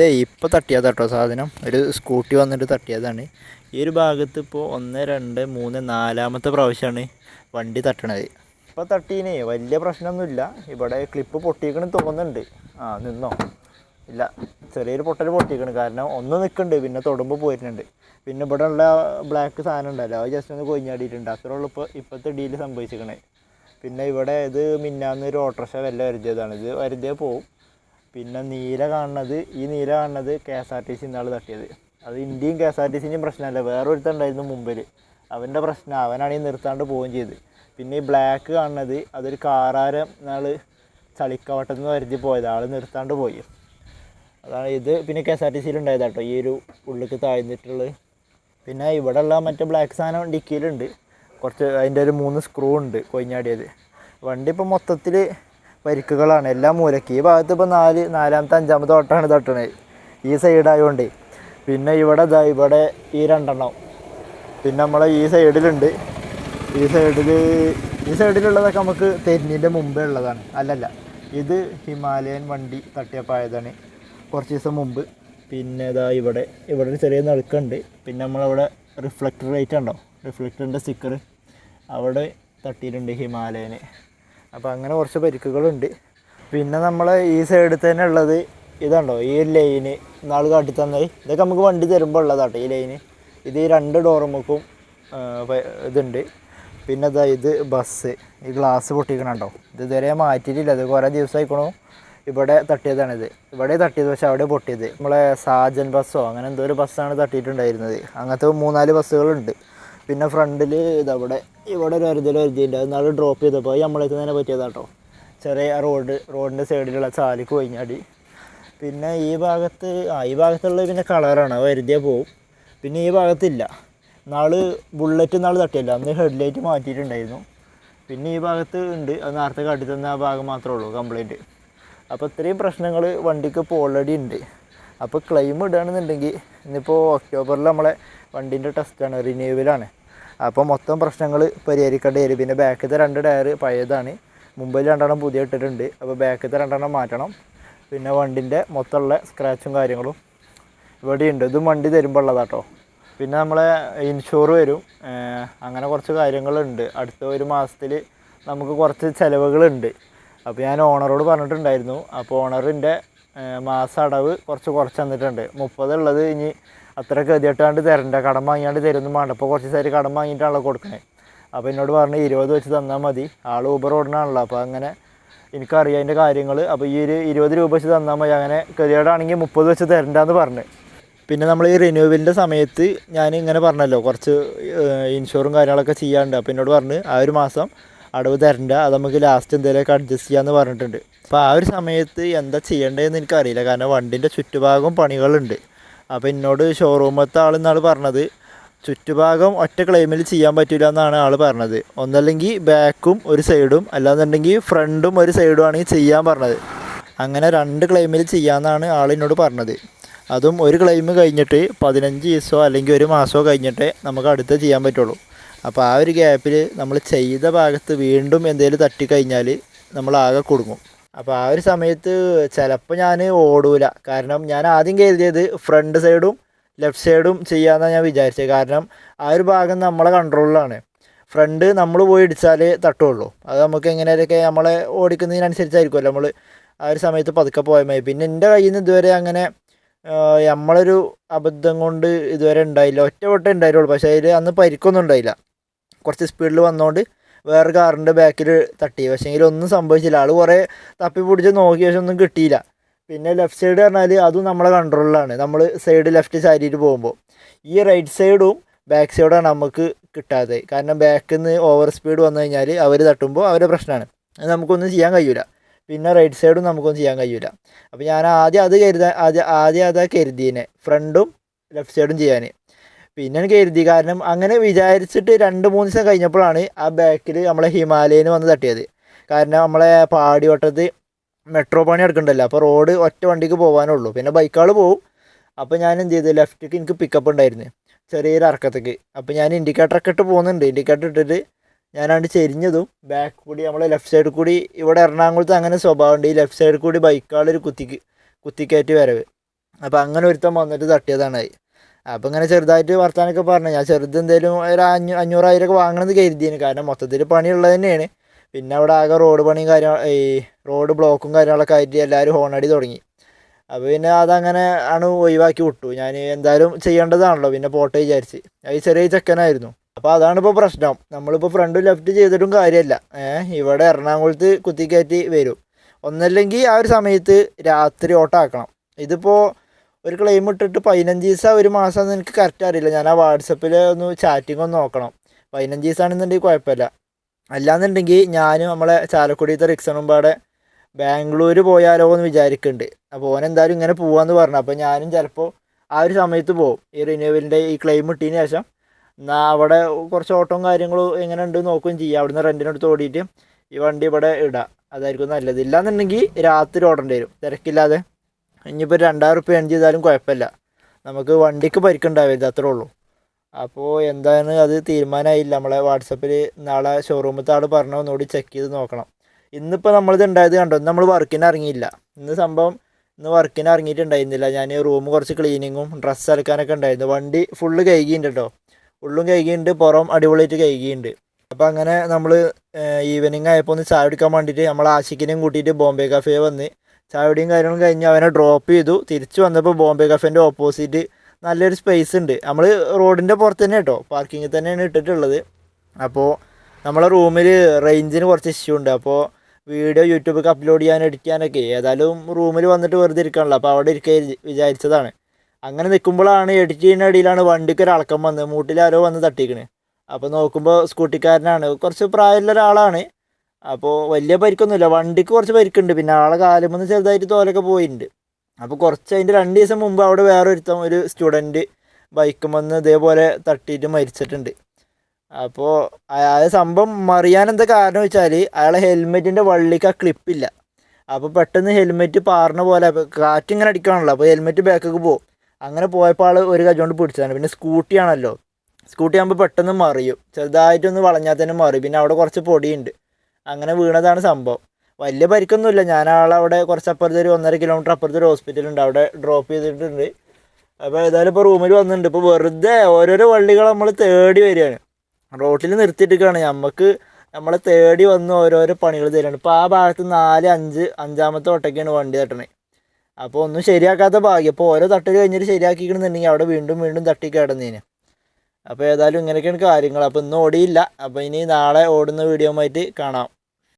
ഇതേ ഇപ്പോൾ തട്ടിയാൽ കേട്ടോ സാധനം. ഒരു സ്കൂട്ടി വന്നിട്ട് തട്ടിയതാണ്. ഈ ഒരു ഭാഗത്ത് ഇപ്പോൾ ഒന്ന് രണ്ട് മൂന്ന് നാലാമത്തെ പ്രാവശ്യമാണ് വണ്ടി തട്ടണത്. ഇപ്പോൾ തട്ടീനേ. വലിയ പ്രശ്നമൊന്നുമില്ല. ഇവിടെ ക്ലിപ്പ് പൊട്ടിക്കണ് തോന്നുന്നുണ്ട്. ആ നിന്നോ? ഇല്ല. ചെറിയൊരു പൊട്ടൽ പൊട്ടിക്കണം കാരണം ഒന്ന് നിൽക്കുന്നുണ്ട് പിന്നെ തൊടുമ്പോൾ പോയിട്ടുണ്ട്. പിന്നെ ഇവിടെ ഉള്ള ബ്ലാക്ക് സാധനം ഉണ്ടല്ലോ. അത് ജസ്റ്റ് ഒന്ന് കൊഞ്ഞാടിയിട്ടുണ്ട് അത്രേ ഉള്ളൂ ഇപ്പോൾ ഇപ്പോഴത്തെ ഡീൽ സംഭവിച്ചിരിക്കണേ പിന്നെ ഇവിടെ ഇത് മിന്നാന്ന് ഒരു ഓട്ടോറിക്ഷ വല്ല വരുതിയതാണ് ഇത് വരുതിയേ പോവും. പിന്നെ നീല കാണുന്നത് ഈ നീല കാണുന്നത് K S R T C ഇന്നാൾ തട്ടിയത്. അത് ഇന്ത്യയും കെ എസ് ആർ ടി സിന്റെയും പ്രശ്നമല്ല വേറൊരുത്തൻ ഉണ്ടായിരുന്നു മുമ്പിൽ. അവന്റെ പ്രശ്നം അവനാണെങ്കിൽ നിർത്താണ്ട് പോവുകയും ചെയ്ത്. പിന്നെ ഈ ബ്ലാക്ക് കാണുന്നത് അതൊരു കാറാരം നാൾ ചളിക്കവട്ടത്തിൽ നിന്ന് വരുതി പോയത് ആൾ നിർത്താണ്ട് പോയി. അതാണ് ഇത് പിന്നെ കെ എസ് ആർ ടി സിയിൽ ഉണ്ടായത് കേട്ടോ ഈ ഒരു ഉള്ളിക്ക് താഴ്ന്നിട്ടുള്ളത്. പിന്നെ ഇവിടെ ഉള്ള മറ്റേ ബ്ലാക്ക് സാധനം ഡിക്കിയിലുണ്ട്. കുറച്ച് അതിന്റെ ഒരു മൂന്ന് സ്ക്രൂ ഉണ്ട് കൊയിഞ്ഞാടിയത് വണ്ടി ഇപ്പോൾ മൊത്തത്തിൽ പരിക്കുകളാണ് എല്ലാം മൂലക്ക്. ഈ ഭാഗത്ത് ഇപ്പോൾ നാല് നാലാമത്തെ അഞ്ചാമത്തെ ഓട്ടമാണ് തട്ടണത് ഈ സൈഡായതുകൊണ്ട് പിന്നെ ഇവിടെ ഇതാ ഇവിടെ ഈ രണ്ടെണ്ണം. പിന്നെ നമ്മളെ ഈ സൈഡിലുണ്ട് ഈ സൈഡിൽ ഈ സൈഡിലുള്ളതൊക്കെ നമുക്ക് തെന്നിന്റെ മുമ്പേ ഉള്ളതാണ്. അല്ലല്ല. ഇത് ഹിമാലയൻ വണ്ടി തട്ടിയപ്പായതാണ്. കുറച്ച് ദിവസം മുമ്പ്. പിന്നെ ഇതാ ഇവിടെ ഇവിടെ ഒരു ചെറിയ നടുക്കുണ്ട്. പിന്നെ നമ്മളവിടെ റിഫ്ലക്ടർ ലൈറ്റ് ഉണ്ടോ? റിഫ്ലക്ടറിന്റെ സ്റ്റിക്കർ അവിടെ തട്ടിയിട്ടുണ്ട് ഹിമാലയന്. അപ്പോൾ അങ്ങനെ കുറച്ച് പരിക്കുകളുണ്ട്. പിന്നെ നമ്മൾ ഈ സൈഡിൽ തന്നെ ഉള്ളത് ഇതാണ്ടോ ഈ ലൈന് നാൾ കാട്ടി തന്നത്. ഇതൊക്കെ നമുക്ക് വണ്ടി തരുമ്പോൾ ഉള്ളതാട്ടോ ഈ ലൈന് ഇത് ഈ രണ്ട് ഡോറുമുക്കും ഇതുണ്ട്. പിന്നെ ഇതാ ഇത് ബസ് ഈ ഗ്ലാസ് പൊട്ടിക്കണുണ്ടോ. ഇത് ഇതുവരെ മാറ്റിയിട്ടില്ല ഇത് കുറേ ദിവസമായിക്കണു ഇവിടെ തട്ടിയതാണിത് ഇവിടെ തട്ടിയത് പക്ഷെ അവിടെ പൊട്ടിയത്. നമ്മളെ സാജൻ ബസ്സോ അങ്ങനെ എന്തോ ഒരു ബസ്സാണ് തട്ടിയിട്ടുണ്ടായിരുന്നത്. അങ്ങനത്തെ മൂന്നാൽ ബസ്സുകളുണ്ട് പിന്നെ ഫ്രണ്ടിൽ ഇതവിടെ ഇവിടെ ഒരു അരുതൽ അത് നാളെ ഡ്രോപ്പ് ചെയ്തപ്പോൾ നമ്മളേക്ക് തന്നെ പറ്റിയതാട്ടോ. ചെറിയ റോഡ് റോഡിന്റെ സൈഡിലുള്ള ചാലിക്ക് കഴിഞ്ഞാടി. പിന്നെ ഈ ഭാഗത്ത് ആ ഈ ഭാഗത്തുള്ള പിന്നെ കളറാണ് അത് വരുതിയാൽ പോവും. പിന്നെ ഈ ഭാഗത്തില്ല. നാൾ ബുള്ളറ്റ് നാൾ തട്ടിയല്ല. അന്ന് ഹെഡ്ലൈറ്റ് മാറ്റിയിട്ടുണ്ടായിരുന്നു. പിന്നെ ഈ ഭാഗത്ത് ഉണ്ട്. അത് നേരത്തെ കാട്ടി തന്ന ആ ഭാഗം മാത്രമേ ഉള്ളൂ കംപ്ലൈന്റ് അപ്പോൾ ഇത്രയും പ്രശ്നങ്ങൾ വണ്ടിക്ക് ഇപ്പോൾ ഓൾറെഡി ഉണ്ട്. അപ്പോൾ ക്ലെയിം ഇടുകയാണെന്നുണ്ടെങ്കിൽ ഇന്നിപ്പോൾ ഒക്ടോബറിൽ നമ്മളെ വണ്ടീന്റെ ടെസ്റ്റാണ് റിന്യൂവലാണ് അപ്പോൾ മൊത്തം പ്രശ്നങ്ങൾ പരിഹരിക്കേണ്ടി വരും. പിന്നെ ബാക്കിലത്തെ രണ്ട് ടയർ പഴയതാണ്. മുമ്പിൽ രണ്ടെണ്ണം പുതിയ ഇട്ടിട്ടുണ്ട്. അപ്പോൾ ബാക്കിലത്തെ രണ്ടെണ്ണം മാറ്റണം. പിന്നെ വണ്ടിന്റെ മൊത്തമുള്ള സ്ക്രാച്ചും കാര്യങ്ങളും ഇവിടെയുണ്ട്. ഇതും വണ്ടി തരുമ്പോൾ ഉള്ളതാട്ടോ. പിന്നെ നമ്മളെ ഇൻഷുർ വരും. അങ്ങനെ കുറച്ച് കാര്യങ്ങളുണ്ട്. അടുത്ത ഒരു മാസത്തിൽ നമുക്ക് കുറച്ച് ചിലവുകളുണ്ട്. അപ്പോൾ ഞാൻ ഓണറോട് പറഞ്ഞിട്ടുണ്ടായിരുന്നു. അപ്പോൾ ഓണറിന്റെ മാസ അടവ് കുറച്ച് കുറച്ച് തന്നിട്ടുണ്ട്. മുപ്പതുള്ളത് ഇനി അത്ര ഗതിയിട്ടാണ്ട് തരണ്ട. കടം വാങ്ങിയാണ്ട് തരുന്നു വേണ്ട. കുറച്ച് സാരി കടം വാങ്ങിയിട്ടാണല്ലോ കൊടുക്കണേ. അപ്പോൾ എന്നോട് പറഞ്ഞ് ഇരുപത് വെച്ച് തന്നാൽ മതി. ആൾ ഊബർ ഓടണാണല്ലോ അപ്പോൾ അങ്ങനെ എനിക്കറിയാം അതിന്റെ കാര്യങ്ങൾ അപ്പോൾ ഈ ഒരു ഇരുപത് രൂപ വെച്ച് തന്നാൽ മതി. അങ്ങനെ ഗതികേടാണെങ്കിൽ മുപ്പത് വെച്ച് തരണ്ടെന്ന് പറഞ്ഞു. പിന്നെ നമ്മൾ ഈ റിന്യൂവലിന്റെ സമയത്ത് ഞാൻ ഇങ്ങനെ പറഞ്ഞല്ലോ കുറച്ച് ഇൻഷുറും കാര്യങ്ങളൊക്കെ ചെയ്യാണ്ട്. അപ്പോൾ എന്നോട് പറഞ്ഞ് ആ ഒരു മാസം അടവ് തരണ്ട. അത് നമുക്ക് ലാസ്റ്റ് എന്തെങ്കിലുമൊക്കെ അഡ്ജസ്റ്റ് ചെയ്യാമെന്ന് പറഞ്ഞിട്ടുണ്ട്. അപ്പോൾ ആ ഒരു സമയത്ത് എന്താ ചെയ്യേണ്ടതെന്ന് എനിക്കറിയില്ല. കാരണം വണ്ടിന്റെ ചുറ്റുഭാഗം പണികളുണ്ട്. അപ്പോൾ എന്നോട് ഷോറൂമത്തെ ആൾ എന്നാൾ പറഞ്ഞത് ചുറ്റുഭാഗം ഒറ്റ ക്ലെയിമിൽ ചെയ്യാൻ പറ്റില്ല എന്നാണ് ആൾ പറഞ്ഞത്. ഒന്നല്ലെങ്കിൽ ബാക്കും ഒരു സൈഡും അല്ലാന്നുണ്ടെങ്കിൽ ഫ്രണ്ടും ഒരു സൈഡും ആണ് ചെയ്യാൻ പറഞ്ഞത്. അങ്ങനെ രണ്ട് ക്ലെയിമിൽ ചെയ്യാമെന്നാണ് ആൾ എന്നോട് പറഞ്ഞത്. അതും ഒരു ക്ലെയിം കഴിഞ്ഞിട്ട് പതിനഞ്ച് ദിവസമോ അല്ലെങ്കിൽ ഒരു മാസമോ കഴിഞ്ഞിട്ടേ നമുക്ക് അടുത്ത് ചെയ്യാൻ പറ്റുള്ളൂ. അപ്പോൾ ആ ഒരു ഗ്യാപ്പിൽ നമ്മൾ ചെയ്ത ഭാഗത്ത് വീണ്ടും എന്തെങ്കിലും തട്ടിക്കഴിഞ്ഞാൽ നമ്മൾ ആകെ കുടുങ്ങും. അപ്പോൾ ആ ഒരു സമയത്ത് ചിലപ്പോൾ ഞാൻ ഓടൂല. കാരണം ഞാൻ ആദ്യം കരുതിയത് ഫ്രണ്ട് സൈഡും ലെഫ്റ്റ് സൈഡും ചെയ്യാമെന്നാണ് ഞാൻ വിചാരിച്ചത്. കാരണം ആ ഒരു ഭാഗം നമ്മളെ കൺട്രോളിലാണ് ഫ്രണ്ട് നമ്മൾ പോയി ഇടിച്ചാലേ തട്ടുള്ളൂ. അത് നമുക്ക് എങ്ങനെയൊക്കെ നമ്മളെ ഓടിക്കുന്നതിനനുസരിച്ചായിരിക്കുമല്ലോ നമ്മൾ ആ ഒരു സമയത്ത് പതുക്കെ പോയമായി പിന്നെ എന്റെ കയ്യിൽ നിന്ന് ഇതുവരെ അങ്ങനെ നമ്മളൊരു അബദ്ധം കൊണ്ട് ഇതുവരെ ഉണ്ടായില്ല. ഒറ്റ വട്ടം പക്ഷേ അതിൽ അന്ന് പരിക്കൊന്നും ഉണ്ടായില്ല. കുറച്ച് സ്പീഡിൽ വന്നുകൊണ്ട് വേറെ കാറിന്റെ ബാക്കിൽ തട്ടി. പക്ഷേങ്കിൽ ഒന്നും സംഭവിച്ചില്ല. ആൾ കുറേ തപ്പി പിടിച്ച് നോക്കി പക്ഷെ ഒന്നും കിട്ടിയില്ല. പിന്നെ ലെഫ്റ്റ് സൈഡ് പറഞ്ഞാൽ അതും നമ്മളെ കൺട്രോളിലാണ് നമ്മൾ സൈഡ് ലെഫ്റ്റ് ചാരിയിട്ട് പോകുമ്പോൾ ഈ റൈറ്റ് സൈഡും ബാക്ക് സൈഡാണ് നമുക്ക് കിട്ടാതെ കാരണം ബാക്കിൽ നിന്ന് ഓവർ സ്പീഡ് വന്നു കഴിഞ്ഞാൽ അവർ തട്ടുമ്പോൾ അവരുടെ പ്രശ്നമാണ് അത് നമുക്കൊന്നും ചെയ്യാൻ കഴിയില്ല പിന്നെ റൈറ്റ് സൈഡും നമുക്കൊന്നും ചെയ്യാൻ കഴിയില്ല അപ്പോൾ ഞാൻ ആദ്യം അത് കരുതാൻ ആദ്യം ആദ്യം അതാ കരുതിയേനെ. ഫ്രണ്ടും ലെഫ്റ്റ് സൈഡും ചെയ്യാൻ പിന്നെ കരുതി. കാരണം അങ്ങനെ വിചാരിച്ചിട്ട് രണ്ട് മൂന്ന് ദിവസം കഴിഞ്ഞപ്പോഴാണ് ആ ബാക്കിൽ നമ്മളെ ഹിമാലയന് വന്ന് തട്ടിയത്. കാരണം നമ്മളെ പാടിവട്ടത്ത് മെട്രോ പണി എടുക്കണ്ടല്ലോ അപ്പോൾ റോഡ് ഒറ്റ വണ്ടിക്ക് പോകാനുള്ളൂ പിന്നെ ബൈക്കുകൾ പോവും. അപ്പോൾ ഞാൻ എന്ത് ചെയ്തു? ലെഫ്റ്റിക്ക് എനിക്ക് പിക്കപ്പ് ഉണ്ടായിരുന്നു. ചെറിയൊരു അറക്കത്തേക്ക്. അപ്പോൾ ഞാൻ ഇൻഡിക്കേറ്ററൊക്കെ ഇട്ട് പോകുന്നുണ്ട്. ഇൻഡിക്കേറ്റർ ഇട്ടിട്ട് ഞാനാണ്ട് ചെരിഞ്ഞതും ബാക്ക് കൂടി നമ്മളെ ലെഫ്റ്റ് സൈഡിൽ കൂടി ഇവിടെ എറണാകുളത്ത് അങ്ങനെ സ്വഭാവമുണ്ട്. ഈ ലെഫ്റ്റ് സൈഡിൽ കൂടി ബൈക്കുകളൊരു കുത്തിക്ക് കുത്തിക്കയറ്റി വരവ്. അപ്പോൾ അങ്ങനെ ഒരുത്തം വന്നിട്ട് തട്ടിയതാണ്. അപ്പോൾ ഇങ്ങനെ ചെറുതായിട്ട് വർത്താനൊക്കെ പറഞ്ഞു. ഞാൻ ചെറുത് എന്തെങ്കിലും ഒരു അഞ്ഞൂ അഞ്ഞൂറായിരം ഒക്കെ വാങ്ങണമെന്ന് കരുതിയാണ് കാരണം മൊത്തത്തിൽ പണിയുള്ളത് തന്നെയാണ്. പിന്നെ അവിടെ ആകെ റോഡ് പണിയും കാര്യം ഈ റോഡ് ബ്ലോക്കും കാര്യങ്ങളൊക്കെ ആയിട്ട് എല്ലാവരും ഹോണടി തുടങ്ങി. അപ്പോൾ പിന്നെ അതങ്ങനെ ആണ് ഒഴിവാക്കി വിട്ടു. ഞാൻ എന്തായാലും ചെയ്യേണ്ടതാണല്ലോ. പിന്നെ പോട്ടെ വിചാരിച്ച്. അത് ചെറിയ ചെക്കനായിരുന്നു. അപ്പോൾ അതാണ് ഇപ്പോൾ പ്രശ്നം. നമ്മളിപ്പോൾ ഫ്രണ്ട് ലെഫ്റ്റ് ചെയ്തിട്ടും കാര്യമല്ല ഇവിടെ എറണാകുളത്ത് കുത്തിക്കയറ്റി വരും. ഒന്നല്ലെങ്കിൽ ആ ഒരു സമയത്ത് രാത്രി ഓട്ടാക്കണം. ഇതിപ്പോൾ ഒരു ക്ലെയിം ഇട്ടിട്ട് പതിനഞ്ച് ദിവസം ഒരു മാസം എനിക്ക് കറക്റ്റ് അറിയില്ല. ഞാൻ ആ വാട്സപ്പിൽ ഒന്ന് ചാറ്റിംഗ് ഒന്ന് നോക്കണം. പതിനഞ്ച് ദിവസമാണെന്നുണ്ടെങ്കിൽ കുഴപ്പമില്ല. അല്ലാന്നുണ്ടെങ്കിൽ ഞാനും നമ്മളെ ചാലക്കുടിയത്തെ റിക്സണും പാടെ ബാംഗ്ലൂർ പോയാലോ എന്ന് വിചാരിക്കുന്നുണ്ട്. അപ്പോൾ ഓൻ എന്തായാലും ഇങ്ങനെ പോവാന്ന് പറഞ്ഞു. അപ്പോൾ ഞാനും ചിലപ്പോൾ ആ ഒരു സമയത്ത് പോകും ഈ റിന്യൂവലിന്റെ ഈ ക്ലെയിം ഇട്ടതിന് ശേഷം എന്നാൽ അവിടെ കുറച്ച് ഓട്ടവും കാര്യങ്ങളും എങ്ങനെ ഉണ്ട് നോക്കുകയും ചെയ്യാം. അവിടുന്ന് റെന്റിനെടുത്ത് ഓടിയിട്ട് ഈ വണ്ടി ഇവിടെ ഇടാം. അതായിരിക്കും നല്ലത്. ഇല്ലാന്നുണ്ടെങ്കിൽ രാത്രി ഓടേണ്ടി വരും. തിരക്കില്ലാതെ. ഇനിയിപ്പോൾ രണ്ടായിരം റുപ്യ എൺ ചെയ്താലും കുഴപ്പമില്ല. നമുക്ക് വണ്ടിക്ക് പരിക്കുണ്ടാവരുത് അത്രേ ഉള്ളൂ. അപ്പോൾ എന്താണ് അത് തീരുമാനമായില്ല. നമ്മളെ വാട്സപ്പിൽ നാളെ ഷോറൂമത്തെ ആൾ പറഞ്ഞ ഒന്നുകൂടി ചെക്ക് ചെയ്ത് നോക്കണം. ഇന്നിപ്പോൾ നമ്മളിത് ഉണ്ടായത് കണ്ടോ? നമ്മൾ വർക്കിന് ഇറങ്ങിയില്ല. ഇന്ന് സംഭവം ഇന്ന് വർക്കിന് ഇറങ്ങിയിട്ടുണ്ടായിരുന്നില്ല. ഞാൻ റൂം കുറച്ച് ക്ലീനിങ്ങും ഡ്രസ്സ് അലക്കാനൊക്കെ ഉണ്ടായിരുന്നു. വണ്ടി ഫുള്ള് കഴുകിയുണ്ട് കേട്ടോ. ഉള്ളും കഴുകിയുണ്ട് പുറം അടിപൊളിയായിട്ട് കഴുകിയുണ്ട് അപ്പോൾ അങ്ങനെ നമ്മൾ ഈവനിങ് ആയപ്പോൾ ഒന്ന് ചായ കുടിക്കാൻ വേണ്ടിയിട്ട് നമ്മൾ ആശിക്കിനെയും കൂട്ടിയിട്ട് ബോംബെ കഫേ വന്ന് ചായ കുടിയും കാര്യങ്ങളും കഴിഞ്ഞ് അവനെ ഡ്രോപ്പ് ചെയ്തു. തിരിച്ചു വന്നപ്പോൾ ബോംബെ കഫേന്റെ ഓപ്പോസിറ്റ് നല്ലൊരു സ്പേസ് ഉണ്ട്. നമ്മൾ റോഡിന്റെ പുറത്ത് തന്നെ കേട്ടോ. പാർക്കിങ്ങിൽ തന്നെയാണ് ഇട്ടിട്ടുള്ളത്. അപ്പോൾ നമ്മളെ റൂമിൽ റേഞ്ചിന് കുറച്ച് ഇഷ്യൂ ഉണ്ട്. അപ്പോൾ വീഡിയോ യൂട്യൂബിൽ അപ്ലോഡ് ചെയ്യാൻ എടുക്കാനൊക്കെ ഏതായാലും റൂമിൽ വന്നിട്ട് വെറുതെ ഇരിക്കാണല്ലോ അപ്പോൾ അവിടെ ഇരിക്കാൻ വിചാരിച്ചതാണ്. അങ്ങനെ നിൽക്കുമ്പോഴാണ് എഡിറ്റ് ചെയ്യുന്ന ഇടയിലാണ് വണ്ടിക്ക് ഒരു വന്ന് മൂട്ടിൽ ആരോ വന്ന് തട്ടിക്കണ്. അപ്പോൾ നോക്കുമ്പോൾ സ്കൂട്ടിക്കാരനാണ് കുറച്ച് പ്രായമുള്ള ഒരാളാണ്. അപ്പോൾ വലിയ പരിക്കൊന്നുമില്ല. വണ്ടിക്ക് കുറച്ച് പരിക്കുണ്ട്. പിന്നെ ആളെ കാലുമെന്ന് ചെറുതായിട്ട് തോലൊക്കെ പോയിട്ടുണ്ട്. അപ്പോൾ കുറച്ച് അതിന്റെ രണ്ട് ദിവസം മുമ്പ് അവിടെ വേറെ ഒരുത്തം ഒരു സ്റ്റുഡന്റ് ബൈക്കും വന്ന് ഇതേപോലെ തട്ടിയിട്ട് മരിച്ചിട്ടുണ്ട്. അപ്പോൾ അയാൾ സംഭവം മറിയാൻ എന്താ കാരണം വെച്ചാൽ അയാളെ ഹെൽമെറ്റിന്റെ വള്ളിക്ക് ആ ക്ലിപ്പില്ല അപ്പോൾ പെട്ടെന്ന് ഹെൽമെറ്റ് പാറിന പോലെ കാറ്റിങ്ങനെ അടിക്കുകയാണല്ലോ അപ്പോൾ ഹെൽമെറ്റ് ബാക്കൊക്കെ പോകും അങ്ങനെ പോയപ്പോൾ ആൾ ഒരു കജോണ്ട് പിടിച്ചതാണ്. പിന്നെ സ്കൂട്ടിയാണല്ലോ സ്കൂട്ടി ആകുമ്പോൾ പെട്ടെന്ന് മറിയും. ചെറുതായിട്ടൊന്ന് വളഞ്ഞാൽ തന്നെ മറിയും. പിന്നെ അവിടെ കുറച്ച് പൊടിയുണ്ട്. അങ്ങനെ വീണതാണ് സംഭവം. വലിയ പരിക്കൊന്നുമില്ല. ഞാൻ ആളവിടെ കുറച്ച് അപ്പുറത്ത് ഒരു ഒന്നര കിലോമീറ്റർ അപ്പുറത്ത് ഒരു ഹോസ്പിറ്റലുണ്ട് അവിടെ ഡ്രോപ്പ് ചെയ്തിട്ടുണ്ട്. അപ്പോൾ ഏതായാലും ഇപ്പോൾ റൂമിൽ വന്നിട്ടുണ്ട്. ഇപ്പോൾ വെറുതെ ഓരോരോ വള്ളികൾ നമ്മൾ തേടി വരികയാണ്. റോട്ടിൽ നിർത്തിയിട്ടിരിക്കുകയാണ്. നമുക്ക് നമ്മളെ തേടി വന്ന് ഓരോരോ പണികൾ തരുകയാണ് ഇപ്പോൾ ആ ഭാഗത്ത് നാല് അഞ്ച് അഞ്ചാമത്തെ ഒട്ടൊക്കെയാണ് വണ്ടി തട്ടണേ. അപ്പോൾ ഒന്നും ശരിയാക്കാത്ത ഭാഗ്യം. അപ്പോൾ ഓരോ തട്ടൽ കഴിഞ്ഞിട്ട് ശരിയാക്കിക്കണമെന്നുണ്ടെങ്കിൽ അവിടെ വീണ്ടും വീണ്ടും തട്ടി കിടന്നേന്. അപ്പോൾ ഏതായാലും ഇങ്ങനെയൊക്കെയാണ് കാര്യങ്ങൾ അപ്പോൾ ഇന്ന് ഓടിയില്ല. അപ്പോൾ ഇനി നാളെ ഓടുന്ന വീഡിയോ ആയിട്ട് കാണാം.